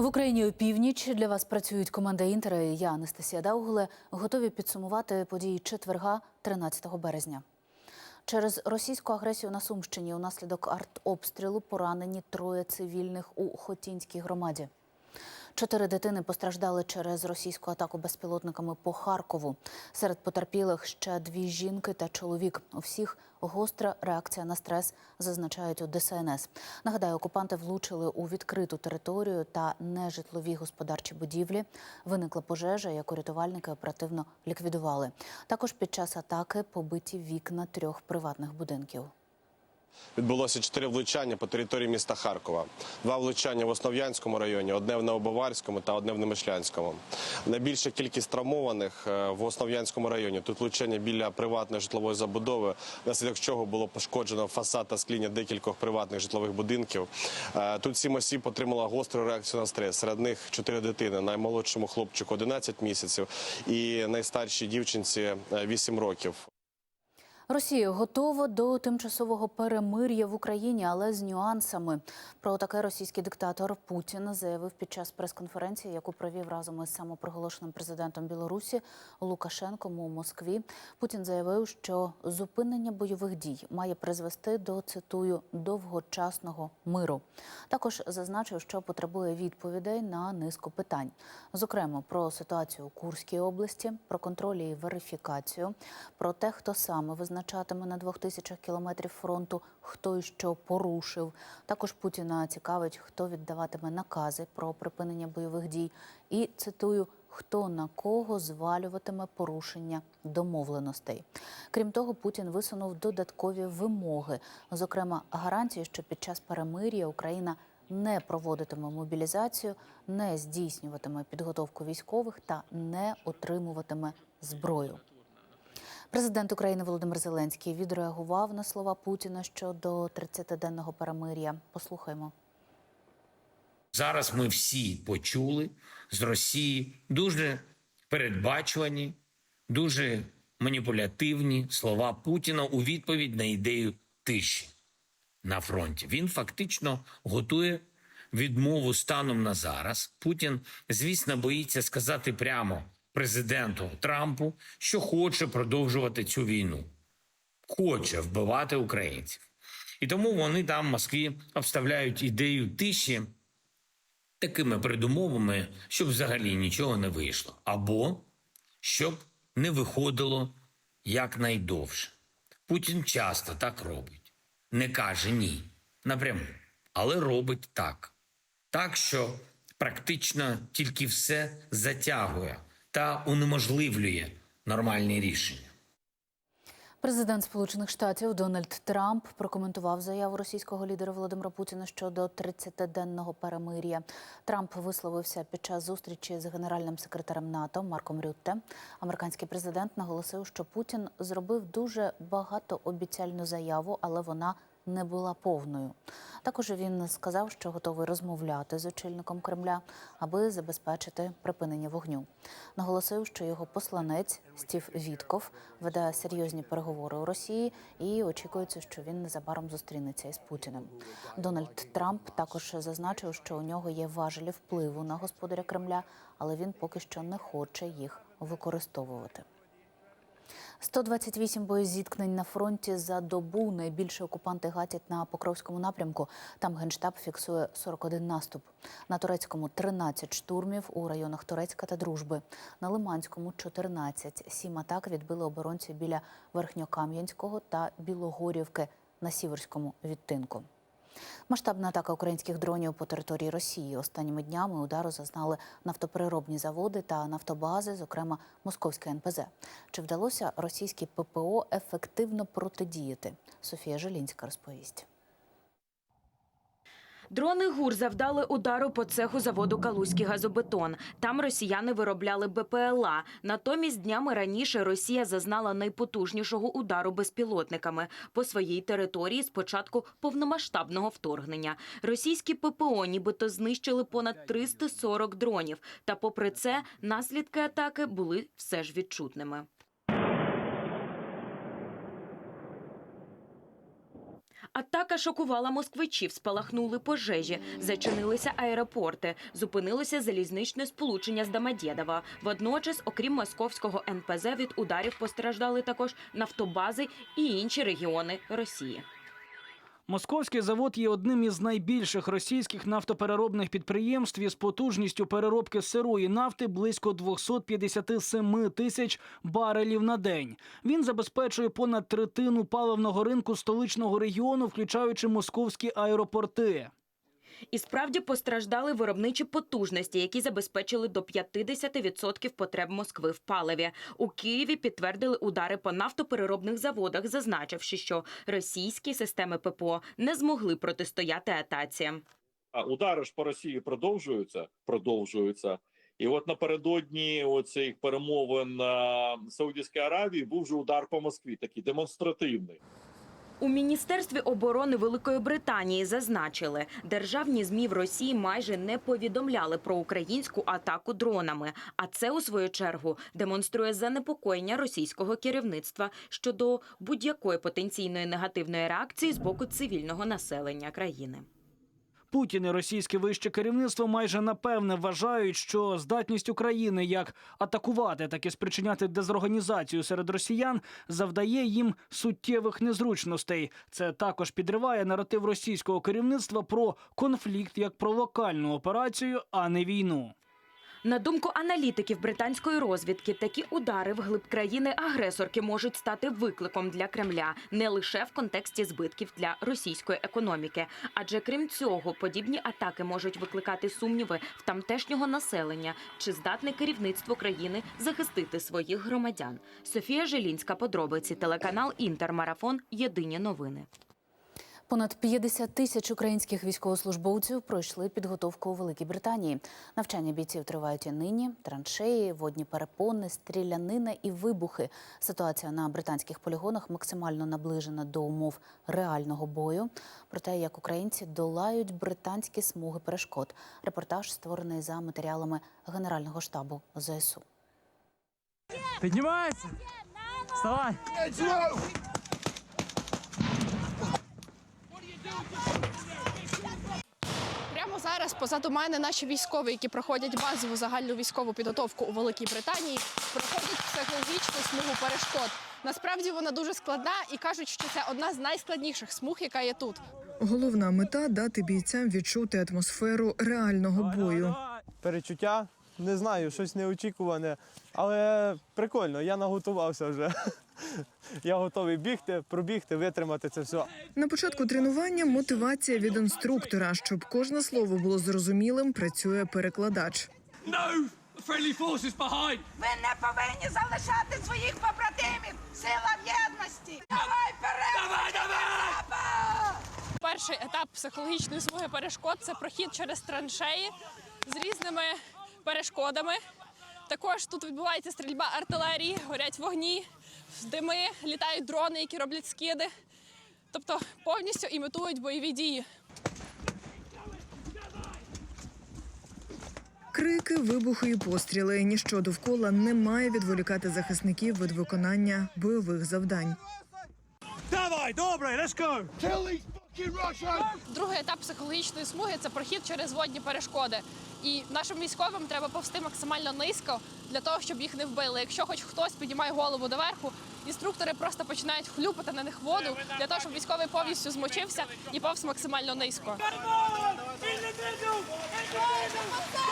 В Україні у північ для вас працюють команда Інтера і я, Анастасія Даугуле, готові підсумувати події четверга, 13 березня. Через російську агресію на Сумщині унаслідок артобстрілу поранені троє цивільних у Хотінській громаді. Чотири дитини постраждали через російську атаку безпілотниками по Харкову. Серед потерпілих ще дві жінки та чоловік. У всіх гостра реакція на стрес, зазначають у ДСНС. Нагадаю, окупанти влучили у відкриту територію та нежитлові господарчі будівлі. Виникла пожежа, яку рятувальники оперативно ліквідували. Також під час атаки побиті вікна трьох приватних будинків. Відбулося чотири влучання по території міста Харкова. Два влучання в Основ'янському районі, одне в Новобаварському та одне в Немишлянському. Найбільша кількість травмованих е, в Основ'янському районі. Тут влучання біля приватної житлової забудови, внаслідок чого було пошкоджено фасад та скління декількох приватних житлових будинків. Е, Тут сім осіб отримала гостру реакцію на стрес. Серед них чотири дитини. Наймолодшому хлопчику 11 місяців і найстаршій дівчинці е, 8 років. Росія готова до тимчасового перемир'я в Україні, але з нюансами. Про таке російський диктатор Путін заявив під час прес-конференції, яку провів разом із самопроголошеним президентом Білорусі Лукашенком у Москві. Путін заявив, що зупинення бойових дій має призвести до цитую довгочасного миру. Також зазначив, що потребує відповідей на низку питань, зокрема про ситуацію у Курській області, про контроль і верифікацію, про те, хто саме визначатиме на двох тисячах кілометрів фронту, хто і що порушив. Також Путіна цікавить, хто віддаватиме накази про припинення бойових дій, і цитую. Хто на кого звалюватиме порушення домовленостей? Крім того, Путін висунув додаткові вимоги, зокрема гарантії, що під час перемир'я Україна не проводитиме мобілізацію, не здійснюватиме підготовку військових та не отримуватиме зброю. Президент України Володимир Зеленський відреагував на слова Путіна щодо 30-денного перемир'я. Послухаймо. Зараз ми всі почули з Росії дуже передбачувані, дуже маніпулятивні слова Путіна у відповідь на ідею тиші на фронті. Він фактично готує відмову станом на зараз. Путін, звісно, боїться сказати прямо президенту Трампу, що хоче продовжувати цю війну, хоче вбивати українців. І тому вони там в Москві обставляють ідею тиші такими передумовами, щоб взагалі нічого не вийшло, або щоб не виходило якнайдовше. Путін часто так робить, не каже ні напряму, але робить так. Так, що практично тільки все затягує та унеможливлює нормальні рішення. Президент Сполучених Штатів Дональд Трамп прокоментував заяву російського лідера Володимира Путіна щодо 30-денного перемир'я. Трамп висловився під час зустрічі з генеральним секретарем НАТО Марком Рютте. Американський президент наголосив, що Путін зробив дуже багатообіцяльну заяву, але вона не була повною. Також він сказав, що готовий розмовляти з очільником Кремля, аби забезпечити припинення вогню. Наголосив, що його посланець Стів Вітков веде серйозні переговори у Росії і очікується, що він незабаром зустрінеться із Путіним. Дональд Трамп також зазначив, що у нього є важелі впливу на господаря Кремля, але він поки що не хоче їх використовувати. 128 боєзіткнень на фронті за добу. Найбільше окупанти гатять на Покровському напрямку. Там генштаб фіксує 41 наступ. На турецькому 13 штурмів у районах Турецька та Дружби. На Лиманському 14. Сім атак відбили оборонці біля Верхньокам'янського та Білогорівки на Сіверському відтинку. Масштабна атака українських дронів по території Росії. Останніми днями удару зазнали нафтопереробні заводи та нафтобази, зокрема Московське НПЗ. Чи вдалося російській ППО ефективно протидіяти? Софія Желінська розповість. Дрони ГУР завдали удару по цеху заводу «Калузький газобетон». Там росіяни виробляли БПЛА. Натомість днями раніше Росія зазнала найпотужнішого удару безпілотниками по своїй території з початку повномасштабного вторгнення. Російські ППО нібито знищили понад 340 дронів. Та попри це наслідки атаки були все ж відчутними. Атака шокувала москвичів, спалахнули пожежі, зачинилися аеропорти, зупинилося залізничне сполучення з Домодєдова. Водночас, окрім московського НПЗ, від ударів постраждали також нафтобази і інші регіони Росії. Московський завод є одним із найбільших російських нафтопереробних підприємств із потужністю переробки сирої нафти близько 257 тисяч барелів на день. Він забезпечує понад третину паливного ринку столичного регіону, включаючи московські аеропорти. І справді постраждали виробничі потужності, які забезпечили до 50% потреб Москви в паливі. У Києві підтвердили удари по нафтопереробних заводах, зазначивши, що російські системи ППО не змогли протистояти атаці. А удари ж по Росії продовжуються, продовжуються. І от напередодні оцих перемовин на Саудівській Аравії був же удар по Москві, такий демонстративний. У міністерстві оборони Великої Британії зазначили, державні змі в Росії майже не повідомляли про українську атаку дронами. А це у свою чергу демонструє занепокоєння російського керівництва щодо будь-якої потенційної негативної реакції з боку цивільного населення країни. Путін і російське вище керівництво майже напевне вважають, що здатність України як атакувати, так і спричиняти дезорганізацію серед росіян завдає їм суттєвих незручностей. Це також підриває наратив російського керівництва про конфлікт як про локальну операцію, а не війну. На думку аналітиків британської розвідки, такі удари вглиб країни-агресорки можуть стати викликом для Кремля не лише в контексті збитків для російської економіки, адже крім цього, подібні атаки можуть викликати сумніви в тамтешнього населення, чи здатне керівництво країни захистити своїх громадян. Софія Желінська, подробиці, телеканал Інтермарафон. Єдині новини. Понад 50 тисяч українських військовослужбовців пройшли підготовку у Великій Британії. Навчання бійців тривають і нині. Траншеї, водні перепони, стрілянина і вибухи. Ситуація на британських полігонах максимально наближена до умов реального бою. Про те, як українці долають британські смуги перешкод. Репортаж створений за матеріалами Генерального штабу ЗСУ. Піднімається! Вставай! Прямо зараз позаду мене наші військові, які проходять базову загальну військову підготовку у Великій Британії, проходять психологічну смугу перешкод. Насправді вона дуже складна і кажуть, що це одна з найскладніших смуг, яка є тут. Головна мета дати бійцям відчути атмосферу реального бою. Перечуття, не знаю, щось неочікуване, але прикольно, я наготувався вже. Я готовий бігти, пробігти, витримати це все. На початку тренування мотивація від інструктора, щоб кожне слово було зрозумілим, працює перекладач. No friendly forces behind. Ви не повинні залишати своїх побратимів. Сила в єдності. Давай вперед! Давай, давай! Перший етап психологічної смуги перешкод це прохід через траншеї з різними перешкодами. Також тут відбувається стрільба артилерії, горять вогні, дими, літають дрони, які роблять скиди. Тобто повністю імітують бойові дії. Крики, вибухи і постріли. Ніщо довкола не має відволікати захисників від виконання бойових завдань. Давай, добре, let's go! Другий етап психологічної смуги це прохід через водні перешкоди. І нашим військовим треба повсти максимально низько для того, щоб їх не вбили. Якщо хоч хтось піднімає голову доверху, інструктори просто починають хлюпати на них воду для того, щоб військовий повністю змочився і повз максимально низько.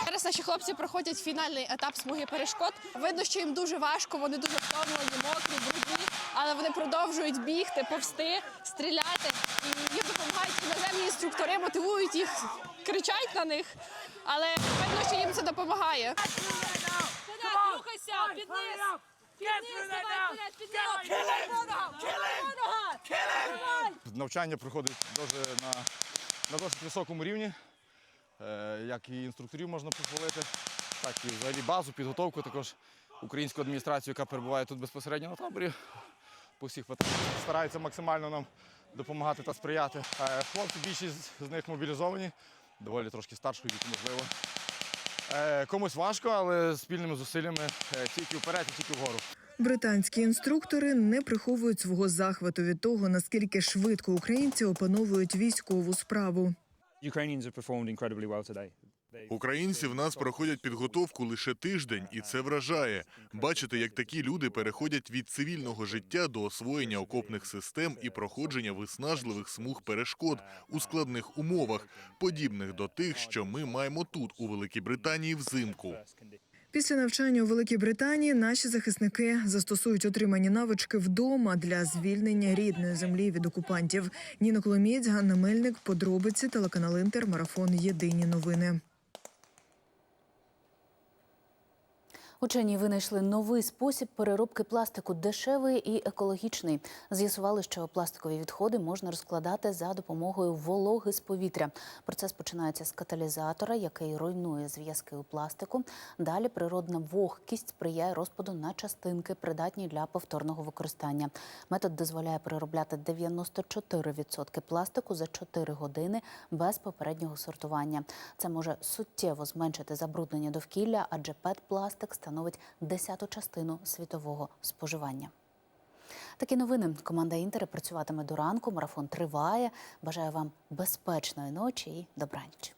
Зараз наші хлопці проходять фінальний етап смуги перешкод. Видно, що їм дуже важко, вони дуже втомлені, мокрі, але вони продовжують бігти, повсти, стріляти. І їм допомагають іноземні інструктори, мотивують їх, кричать на них. Але видно, що їм це допомагає. Рухайся, підніс! Навчання проходить дуже на, на досить високому рівні. Е, як і інструкторів можна похвалити, так і взагалі базу, підготовку, також українську адміністрацію, яка перебуває тут безпосередньо на таборі. По всіх питаннях стараються максимально нам допомагати та сприяти. Е, хлопці, більшість з них мобілізовані, доволі трошки старшого віку, можливо. Е, комусь важко, але спільними зусиллями е, тільки вперед і тільки вгору. Британські інструктори не приховують свого захвату від того, наскільки швидко українці опановують військову справу. Українці в нас проходять підготовку лише тиждень, і це вражає. Бачити, як такі люди переходять від цивільного життя до освоєння окопних систем і проходження виснажливих смуг перешкод у складних умовах, подібних до тих, що ми маємо тут, у Великій Британії, взимку. Після навчання у Великій Британії наші захисники застосують отримані навички вдома для звільнення рідної землі від окупантів. Ніна Коломієць, Ганна Мельник, подробиці, телеканал Інтер, марафон. Єдині новини. Учені винайшли новий спосіб переробки пластику дешевий і екологічний. З'ясували, що пластикові відходи можна розкладати за допомогою вологи з повітря. Процес починається з каталізатора, який руйнує зв'язки у пластику. Далі природна вогкість сприяє розпаду на частинки, придатні для повторного використання. Метод дозволяє переробляти 94% пластику за 4 години без попереднього сортування. Це може суттєво зменшити забруднення довкілля, адже пет-пластик становить десяту частину світового споживання. Такі новини. Команда Інтери працюватиме до ранку. Марафон триває. Бажаю вам безпечної ночі і добраніч.